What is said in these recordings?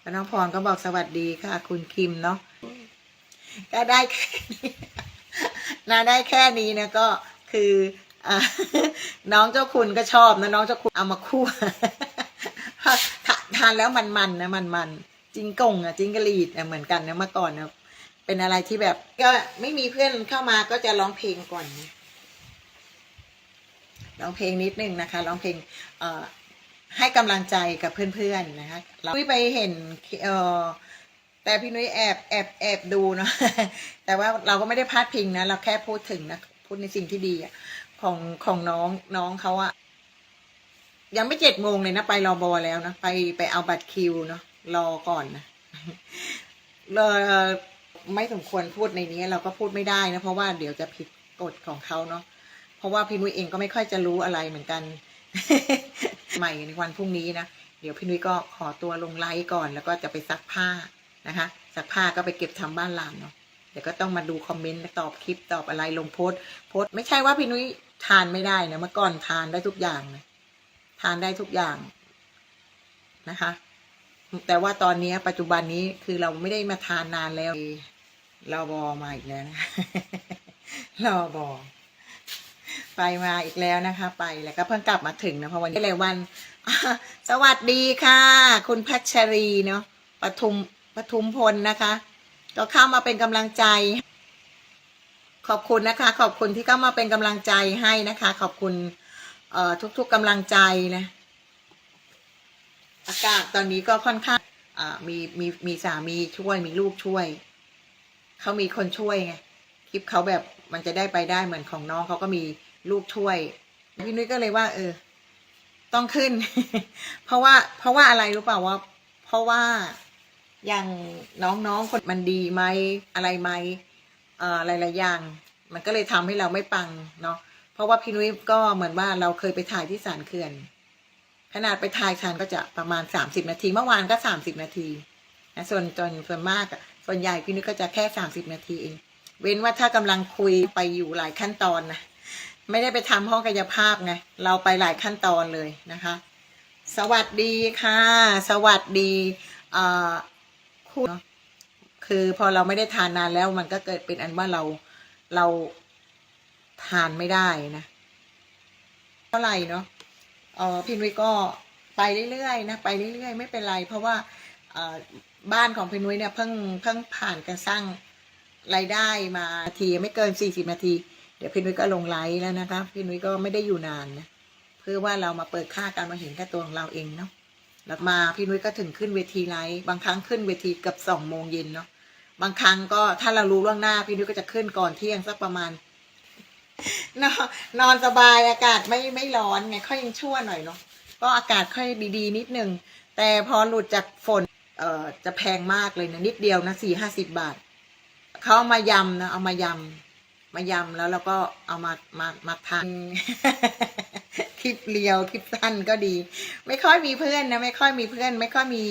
แล้วน้องพรก็บอกสวัสดีค่ะ คุณคิมเนาะก็ได้แค่นี้นาได้แค่นี้นะก็คืออน้องเจ้าคุณก็ชอบนะน้องเจ้าคุณเอามาคั่วทานแล้วมันๆนนะมันๆจิงกงอะจิงกะลีดอะเหมือนกันนะเมื่อก่อนนะเป็นอะไรที่แบบ ก็ไม่มีเพื่อนเข้ามาก็จะร้องเพลงก่อนนะร้องเพลงนิดนึงนะคะร้องเพลง เอ่อ ให้กำลังใจกับเพื่อนๆนะคะเราไปเห็นเออแต่พี่นุ้ยแอบแอบแอบดูเนาะแต่ว่าเราก็ไม่ได้พาดพิงนะเราแค่พูดถึงนะพูดในสิ่งที่ดีของของน้องน้องเขาอะยังไม่เจ็ดโมงเลยนะไปรอบอแล้วนะไปไปเอาบัตรคิวเนาะรอก่อนนะเออไม่สมควรพูดในนี้ เราก็พูดไม่ได้นะเพราะว่าเดี๋ยวจะผิดกฎของเขาเนาะเพราะว่าพี่นุ้ยเองก็ไม่ค่อยจะรู้อะไรเหมือนกัน ใหม่ในวันพรุ่งนี้นะ เดี๋ยวพี่นุ้ยก็ขอตัวลงไลฟ์ก่อน แล้วก็จะไปซักผ้านะคะซักผ้าก็ไปเก็บทำบ้านหลานเนาะเดี๋ยวก็ต้องมาดูคอมเมนต์ตอบคลิปตอบอะไรลงโพสโพสไม่ใช่ว่าพี่นุ้ยทานไม่ได้นะเมื่อก่อนทานได้ทุกอย่างนะทานได้ทุกอย่างนะคะ แต่ว่าตอนนี้ปัจจุบันนี้คือเราไม่ได้มาทานนานแล้วเราบอมาอีกแล้วนะเราบอ ไปมาอีกแล้วนะคะ ไปแล้วก็เพิ่งกลับมาถึงนะเพราะวันนี้เลยวัน สวัสดีค่ะ คุณพัชรีเนาะปทุมปทุมพลนะคะ ก็เข้ามาเป็นกำลังใจ ขอบคุณนะคะ ขอบคุณที่เข้ามาเป็นกำลังใจให้นะคะ ขอบคุณเอ่อทุก ๆกำลังใจนะอากาศตอนนี้ก็ค่อนข้างอ่ามีมีมีสามีช่วยมีลูกช่วย เขามีคนช่วยไงคลิปเขาแบบมันจะได้ไปได้เหมือนของน้องเขาก็มี ลูกช่วยพี่นุ้ยก็เลยว่า เออ ต้องขึ้น เพราะว่า เพราะว่าอะไรรู้เปล่าว่า เพราะว่าอย่างน้องๆคนมันดีไหมอะไรไหมเอ่อหลายๆอย่าง มันก็เลยทำให้เราไม่ปังเนาะเพราะว่าพี่นุ้ยก็เหมือนว่าเราเคยไปถ่ายที่ศาลเขื่อน ขนาดไปถ่ายศาลก็จะประมาณสามสิบนาที เมื่อวานก็สามสิบนาทีนะส่วนจนส่วนมากส่วนใหญ่พี่นุ้ยก็จะแค่สามสิบนาทีเอง เว้นว่าถ้ากำลังคุยไปอยู่หลายขั้นตอนนะ ไม่ได้ไปทำห้องกายภาพไง เราไปหลายขั้นตอนเลยนะคะ สวัสดีค่ะ สวัสดีเอ่อคุณเนอะคือพอเราไม่ได้ทานนานแล้วมันก็เกิดเป็นอันว่าเราเราทานไม่ได้นะเท่าไหร่เนาะเออพี่นุ้ยก็ไปเรื่อยๆนะไปเรื่อยๆ ไม่เป็นไร เพราะว่าบ้านของพี่นุ้ยเนี่ยเพิ่งเพิ่งผ่านการสร้างรายได้มาทีไม่เกินสี่สิบนาที เดี๋ยวพี่นุ้ยก็ลงไลฟ์แล้วนะคะ พี่นุ้ยก็ไม่ได้อยู่นานนะ เพื่อว่าเรามาเปิดค่าการมาเห็นแค่ตัวของเราเองเนาะแล้วมาพี่นุ้ยก็ถึงขึ้นเวทีไลฟ์บางครั้งขึ้นเวทีเกับสองโมงเย็นเนาะบางครั้งก็ถ้าเรารู้ล่วงหน้า พี่นุ้ยก็จะขึ้นก่อนเที่ยงสักประมาณนอนนอนสบายอากาศไม่ไม่ร้อนไงค่อยยังชั่วหน่อยเนาะก็อากาศค่อยดีๆ นิดนึง แต่พอหลุดจากฝนเอ่อจะแพงมากเลยนะนิดเดียวนะสี่ห้าสิบบาทเขาเอามายำนะเอามายำ มายำแล้วเราก็เอามามามาทานคลิปเรียวคลิปสั้นก็ดี ไม่ค่อยมีเพื่อนนะไม่ค่อยมีเพื่อน ไม่ค่อยมี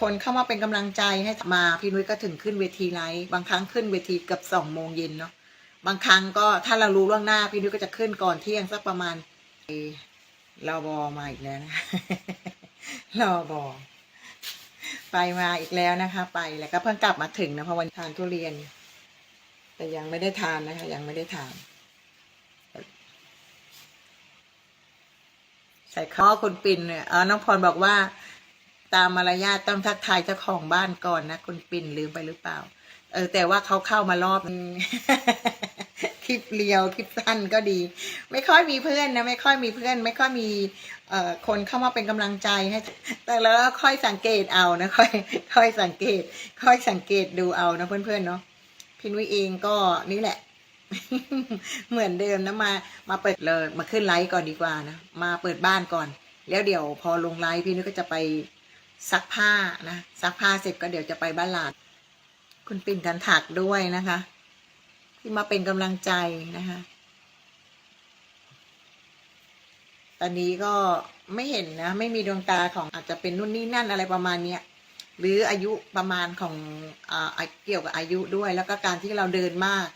คนเข้ามาเป็นกำลังใจให้มาพี่นุ้ยก็ถึงขึ้นเวทีไลฟ์บางครั้งขึ้นเวทีเกือบสองโมงเย็นเนาะบางครั้งก็ถ้าเรารู้ล่วงหน้าพี่นุ้ยก็จะขึ้นก่อนเที่ยงสักประมาณเราบอมาอีกแล้วนะเราบอไปมาอีกแล้วนะคะ ไปแล้วก็เพิ่งกลับมาถึงนะเพราะวันทานทุเรียน แต่ยังไม่ได้ทานนะคะ ยังไม่ได้ทาน ใส่ข้อคุณปิ่นเนี่ยเออน้องพรบอกว่า ตามมารยาทต้องทักทายเจ้าของบ้านก่อนนะคุณปิ่นลืมไปหรือเปล่า เออ แต่ว่าเขาเข้ามารอบนึงคลิปเรียวคลิปสั้นก็ดี ไม่ค่อยมีเพื่อนนะ ไม่ค่อยมีเพื่อน ไม่ค่อยมีเอ่อคนเข้ามาเป็นกำลังใจให้ แต่แล้วก็ค่อยสังเกตเอานะค่อย ค่อยสังเกต ค่อยสังเกตดูเอานะเพื่อนๆเนาะ พี่นุ้ยเองก็นี่แหละ เหมือนเดิมนะมามาเปิดเลยมาขึ้นไลฟ์ก่อนดีกว่านะมาเปิดบ้านก่อน แล้วเดี๋ยวพอลงไลฟ์พี่นุ้ยก็จะไปซักผ้านะซักผ้าเสร็จก็เดี๋ยวจะไปบ้านหลานคุณปิ่นกันถักด้วยนะคะ ที่มาเป็นกำลังใจนะคะ ตอนนี้ก็ไม่เห็นนะ ไม่มีดวงตาของอาจจะเป็นนู่นนี่นั่นอะไรประมาณเนี้ย หรืออายุประมาณของอ่าเกี่ยวกับอายุด้วย แล้วก็การที่เราเดินมาก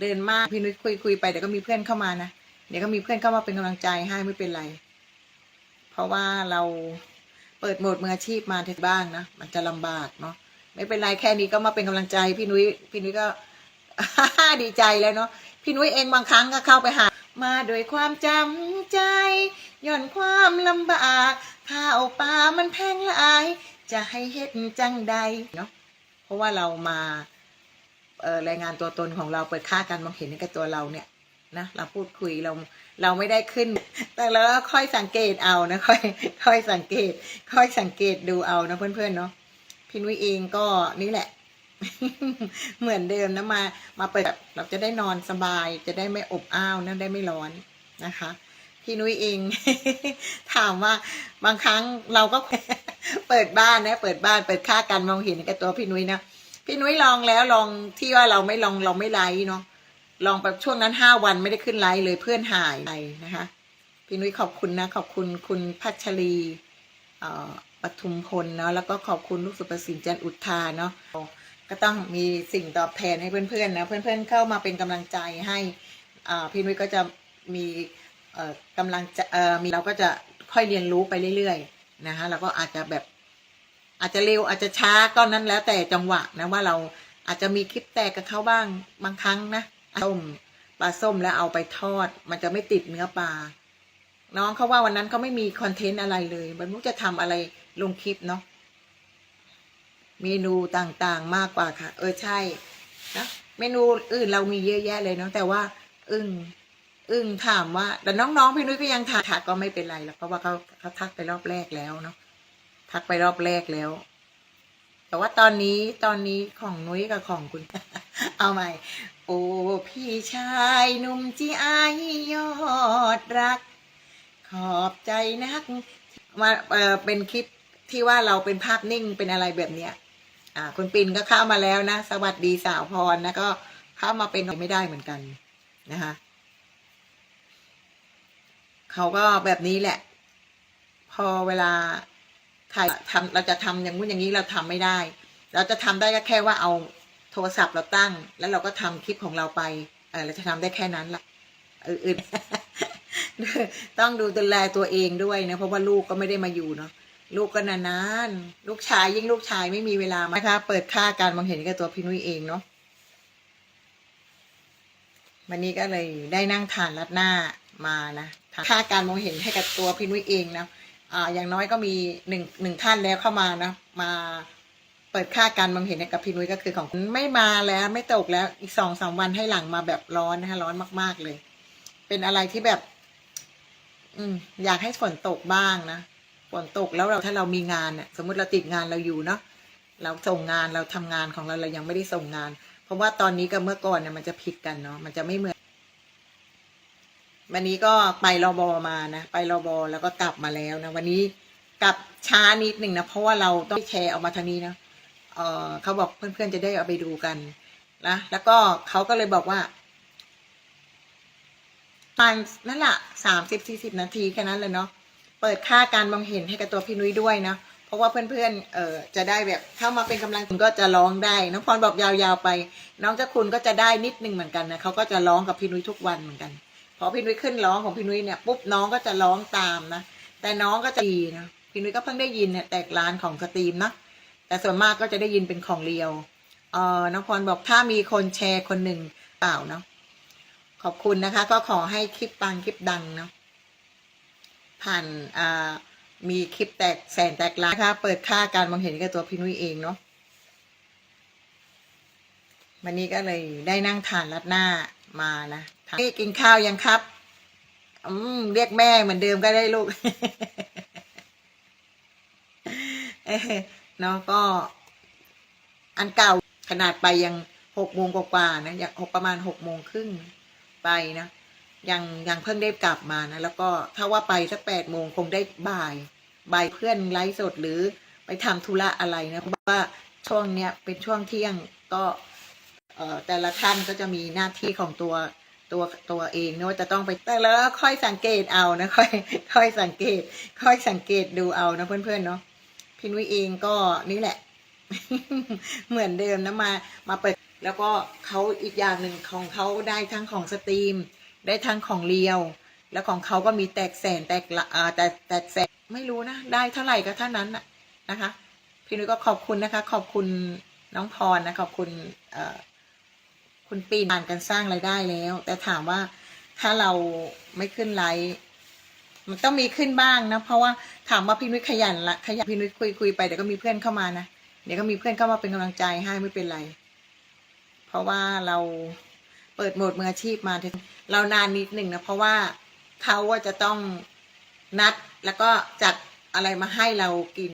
เดินมากพี่นุ้ยคุยคุยไปเดี๋ยวก็มีเพื่อนเข้ามานะเดี๋ยวก็มีเพื่อนเข้ามาเป็นกำลังใจให้ไม่เป็นไร เพราะว่าเราเปิดโหมดมืออาชีพมาถึงบ้างนะมันจะลำบากเนาะไม่เป็นไรแค่นี้ก็มาเป็นกำลังใจพี่นุ้ยพี่นุ้ยก็ดีใจแล้วเนาะพี่นุ้ยเองบางครั้งก็เข้าไปหา มาโดยความจำใจย่อนความลำบากข้าวปลามันแพงหลาย จะให้เฮ็ดจังใดเนาะเพราะว่าเรามาเอ่อรายงานตัวตนของเราเปิดค่าการมองเห็นในกับตัวเราเนี่ยนะเราพูดคุยเราเราไม่ได้ขึ้น แต่เราก็ค่อยสังเกตเอานะค่อยค่อยสังเกต ค่อยสังเกตดูเอานะเพื่อนๆเนาะพี่นุ้ยเองก็นี่แหละ เหมือนเดิมนะมา มาเปิดเราจะได้นอนสบาย จะได้ไม่อบอ้าวนะได้ไม่ร้อนนะคะ พี่นุ้ยเองถามว่าบางครั้งเราก็เปิดบ้านนะ เปิดบ้านเปิดค่าการมองเห็นกับตัวพี่นุ้ยนะพี่นุ้ยลองแล้วลองที่ว่าเราไม่ลองเราไม่ไลฟ์เนาะลองแบบช่วงนั้นห้าวันไม่ได้ขึ้นไลฟ์เลยเพื่อนหายไปนะคะ พี่นุ้ยขอบคุณนะ ขอบคุณคุณพัชรีอ่อปทุมพลเนาะแล้วก็ขอบคุณลูกสุประสินจันทร์อุทาเนาะก็ต้องมีสิ่งตอบแทนให้เพื่อนๆนะเพื่อนๆเข้ามาเป็นกำลังใจให้อ่าพี่นุ้ยก็จะมี กำลังจะมีเราก็จะค่อยเรียนรู้ไปเรื่อยๆนะคะเราก็อาจจะแบบอาจจะเร็วอาจจะช้าก็นั้นแล้วแต่จังหวะนะว่าเราอาจจะมีคลิปแตกกับเขาบ้างบางครั้งนะส้มปลาส้มแล้วเอาไปทอด มันจะไม่ติดเนื้อปลาน้องเขาว่าวันนั้นเขาไม่มีคอนเทนต์อะไรเลยมันมุกจะทำอะไรลงคลิปเนาะเมนูต่างๆมากกว่าค่ะ เออใช่นะเมนูอื่นเรามีเยอะแยะเลยเนาะแต่ว่า อึ้ง อึ้งถามว่า แต่น้องๆพี่นุ้ยก็ยังทักทักก็ไม่เป็นไรแล้วเพราะว่าเขาเขาทักไปรอบแรกแล้วเนาะทักไปรอบแรกแล้ว แต่ว่าตอนนี้ตอนนี้ของนุ้ยกับของคุณ เอาใหม่ โอ้พี่ชายหนุ่มจีไอายยอดรัก ขอบใจนักมาเออเป็นคลิปที่ว่าเราเป็นภาพนิ่งเป็นอะไรแบบเนี้ย อ่า คุณปินก็เข้ามาแล้วนะ สวัสดีสาวพรนะก็เข้ามาเป็นไม่ได้เหมือนกันนะคะ เขาก็แบบนี้แหละ พอเวลาถ่ายทำเราจะทำอย่างนู้นอย่างนี้เราทำไม่ได้ เราจะทำได้ก็แค่ว่าเอาโทรศัพท์เราตั้ง แล้วเราก็ทำคลิปของเราไปเออเราจะทำได้แค่นั้นละอื่นต้องดูดูแลตัวเองด้วยนะเพราะว่าลูกก็ไม่ได้มาอยู่เนาะลูกก็นานๆลูกชายยิ่งลูกชายไม่มีเวลามานะคะเปิดค่าการมองเห็นกับตัวพี่นุ้ยเองเนาะ วันนี้ก็เลยได้นั่งทานรัดหน้ามานะค่าการมองเห็นให้กับตัวพี่นุ้ยเองนะอ่าอย่างน้อยก็มีหนึ่งหนึ่งท่านแล้วเข้ามานะมาเปิดค่าการมองเห็นให้กับพี่นุ้ยก็คือของไม่มาแล้วไม่ตกแล้วอีกสองสามวันให้หลังมาแบบร้อนนะคะร้อนมาก ๆเลย เป็นอะไรที่แบบ อืมอยากให้ฝนตกบ้างนะฝนตกแล้วเราถ้าเรามีงานเนี่ยสมมติเราติดงานเราอยู่เนาะเราส่งงานเราทำงานของเราเรายังไม่ได้ส่งงาน เพราะว่าตอนนี้กับเมื่อก่อนเนี่ยมันจะผิดกันเนาะมันจะไม่เหมือน วันนี้ก็ไปรอบอมานะ ไปรอบอแล้วก็กลับมาแล้วนะ วันนี้กลับช้านิดหนึ่งนะ เพราะว่าเราต้องแชร์ออกมาทางนี้นะเออเขาบอกเพื่อนๆจะได้เอาไปดูกันนะแล้วก็เขาก็เลยบอกว่าปาณนั่นแหละสามสิบสี่สิบนาทีแค่นั้นเลยเนาะเปิดค่าการมองเห็นให้กับตัวพี่นุ้ยด้วยนะ เพราะว่าเพื่อนๆเอ่อจะได้แบบเข้ามาเป็นกำลังคุณก็จะร้องได้น้องพรบอกยาวๆไป น้องเจ้าคุณก็จะได้นิดนึงเหมือนกันนะเขาก็จะร้องกับพี่นุ้ยทุกวันเหมือนกัน พอพี่นุ้ยขึ้นร้องของพี่นุ้ยเนี่ยปุ๊บน้องก็จะร้องตามนะแต่น้องก็จะดีนะพี่นุ้ยก็เพิ่งได้ยินเนี่ยแตกร้านของสตรีมนะแต่ส่วนมากก็จะได้ยินเป็นของเรียวเอ่อน้องพรบอกถ้ามีคนแชร์คนหนึ่งเปล่าเนาะขอบคุณนะคะ ก็ขอให้คลิปปังคลิปดังเนาะผ่านอ่า มีคลิปแตกแสนแตกล้านนะคะเปิดค่าการมองเห็นกับตัวพี่นุ้ยเองเนาะวันนี้ก็เลยได้นั่งทานรัดหน้ามานะทานกินข้าวยังครับ อืมเรียกแม่เหมือนเดิมก็ได้ลูกเนาะก็ อันเก่าขนาดไปยังหกโมงกว่าๆนะอยังหกประมาณหกโมงครึ่งไปนะ ยังยังเพิ่งได้กลับมานะ แล้วก็ถ้าว่าไปสักแปดโมงคงได้บ่ายบ่ายเพื่อนไลฟ์สดหรือไปทำธุระอะไรนะเพราะว่าช่วงเนี้ยเป็นช่วงเที่ยงก็เอ่อแต่ละท่านก็จะมีหน้าที่ของตัวตัวตัวเองนะว่าจะต้องไปแต่แล้วก็ค่อยสังเกตเอานะค่อยค่อยสังเกต ค่อยสังเกตดูเอานะเพื่อนๆเนาะพี่นุ้ยเองก็นี่แหละ เหมือนเดิมนะมามาเปิด แล้วก็เขาอีกอย่างหนึ่งของเขาได้ทั้งของสตรีม ได้ทั้งของเรียว แล้วของเขาก็มีแตกแสนแตกละแต่แตกแสนไม่รู้นะ ได้เท่าไหร่ก็เท่านั้นนะคะ พี่นุ้ยก็ขอบคุณนะคะ ขอบคุณน้องพรนะขอบคุณคุณปีนานกันสร้างรายได้แล้ว แต่ถามว่าถ้าเราไม่ขึ้นไลฟ์มันต้องมีขึ้นบ้างนะ เพราะว่าถามว่าพี่นุ้ยขยันละขยันพี่นุ้ยคุยคุยไปเดี๋ยวก็มีเพื่อนเข้ามานะเดี๋ยวก็มีเพื่อนเข้ามาเป็นกำลังใจให้ไม่เป็นไร เพราะว่าเรา เปิดโหมดมืออาชีพมาเรานานนิดหนึ่งนะเพราะว่าเขาว่าจะต้องนัดแล้วก็จัดอะไรมาให้เรากิน